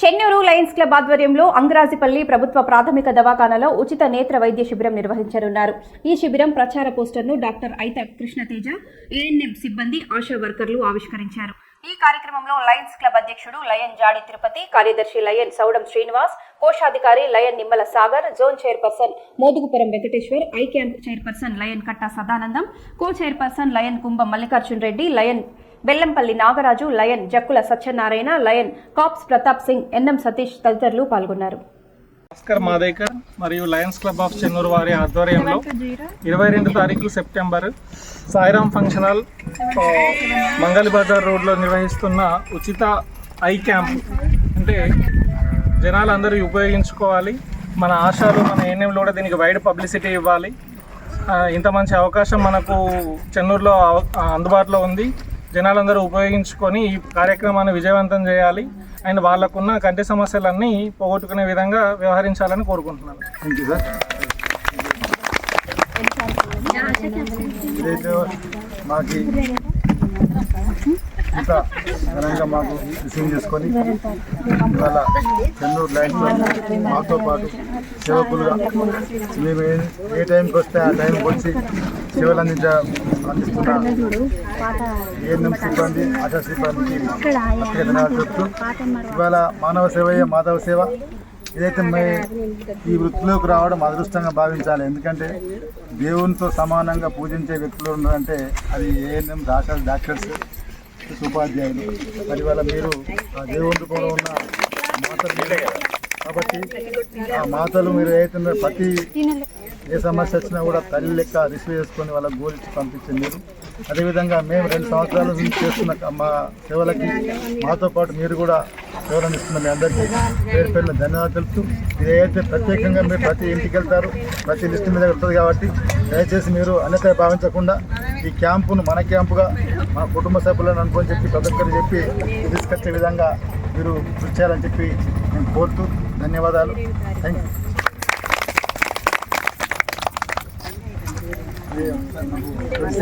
Chennur Lions club ఆధ్వర్యంలో అంగరాజిపల్లి ప్రభుత్వ ప్రాథమిక దవాఖానలో ఉచిత నేత్ర వైద్య శిబిరం నిర్వహించనున్నారు. ఈ శిబిరం ప్రచార పోస్టర్ను డాక్టర్ ఐత కృష్ణతేజ ఏఎన్ఎం సిబ్బంది ఆశా వర్కర్లు ఆవిష్కరించారు. ఈ కార్యక్రమంలో లయన్స్ క్లబ్ అధ్యక్షుడు లయన్ జాడి తిరుపతి కార్యదర్శి లయన్ సౌడం శ్రీనివాస్ కోశాధికారి Lion Nimmala Sagar zone chairperson Modugupuram Venkateshwar eye camp chairperson Lion Katta Sadanandam co chairperson Lion Kumbham Mallikarjun Reddy Lion Bellampalli Nagaraju Lion Jakkula Satyanarayana Lion caps Pratap Singh NM Satish తదితరులు పాల్గొన్నారు. భాస్కర్ మాదేకర్ మరియు Lions club of Chennur వారి ఆధ్వర్యంలో ఇరవై రెండు తారీఖు September Sairam function hall మంగళ మంగళి బజార్ రోడ్లో నిర్వహిస్తున్న ఉచిత ఐ క్యాంప్. అంటే జనాలందరూ ఉపయోగించుకోవాలి. మన ఆశాలు మన ఏఎన్ఎంలో కూడా దీనికి వైడ్ పబ్లిసిటీ ఇవ్వాలి. ఇంత మంచి అవకాశం మనకు చెన్నూరులో అందుబాటులో ఉంది. జనాలందరూ ఉపయోగించుకొని ఈ కార్యక్రమాన్ని విజయవంతం చేయాలి. అండ్ వాళ్ళకున్న కంటి సమస్యలన్నీ పోగొట్టుకునే విధంగా వ్యవహరించాలని కోరుకుంటున్నాను. థ్యాంక్ యూ సార్ ఇదైతే మాకు ఇంత ఘనంగా మాకు రిసీవ్ చేసుకొని ఇవాళ చెన్నూరు లైన్లో మాతో పాటు సేవకులుగా మేము ఏ ఏ టైంకి వస్తే ఆ టైంకి వచ్చి సేవలు అందించ అందిస్తున్న ఏఎన్ఎం సిబ్బంది ఆశా సిబ్బందికి ప్రత్యేక ధన్యవాదాలు చెప్తూ ఇవాళ మానవ సేవయే మాధవ సేవ. ఇదైతే మే ఈ వృత్తిలోకి రావడం అదృష్టంగా భావించాలి. ఎందుకంటే దేవునితో సమానంగా పూజించే వ్యక్తులు ఉన్నారంటే అది ఏఎన్ఎం డాక్టర్ డాక్టర్స్ ఉపాధ్యాయులు. మరి వాళ్ళ మీరు ఆ దేవుని రూపంలో ఉన్న మాతలు. కాబట్టి ఆ మాతలు మీరు ఏదైతే ప్రతి ఏ సమస్య వచ్చినా కూడా తల్లి లెక్క రిసీవ్ చేసుకొని వాళ్ళకి గోలిచ్చి పంపించింది మీరు అదేవిధంగా మేము రెండు సంవత్సరాల నుంచి చేస్తున్న మా సేవలకి మాతో పాటు మీరు కూడా సేవలు ఇస్తున్న మీ అందరికీ పేరు పేరున ధన్యవాదాలు తెలుపుతూ ఇది ప్రత్యేకంగా మీరు ప్రతి ఇంటికి వెళ్తారు ప్రతి లిస్టు మీద ఉంటుంది కాబట్టి దయచేసి మీరు అన్యత భావించకుండా ఈ క్యాంపును మన క్యాంపుగా మన కుటుంబ సభ్యులను అనుకోని చెప్పి ప్రతి ఒక్కరు చెప్పి తీసుకొచ్చే విధంగా మీరు కృషి చేయాలని చెప్పి నేను కోరుతూ ధన్యవాదాలు. Thank you Merci.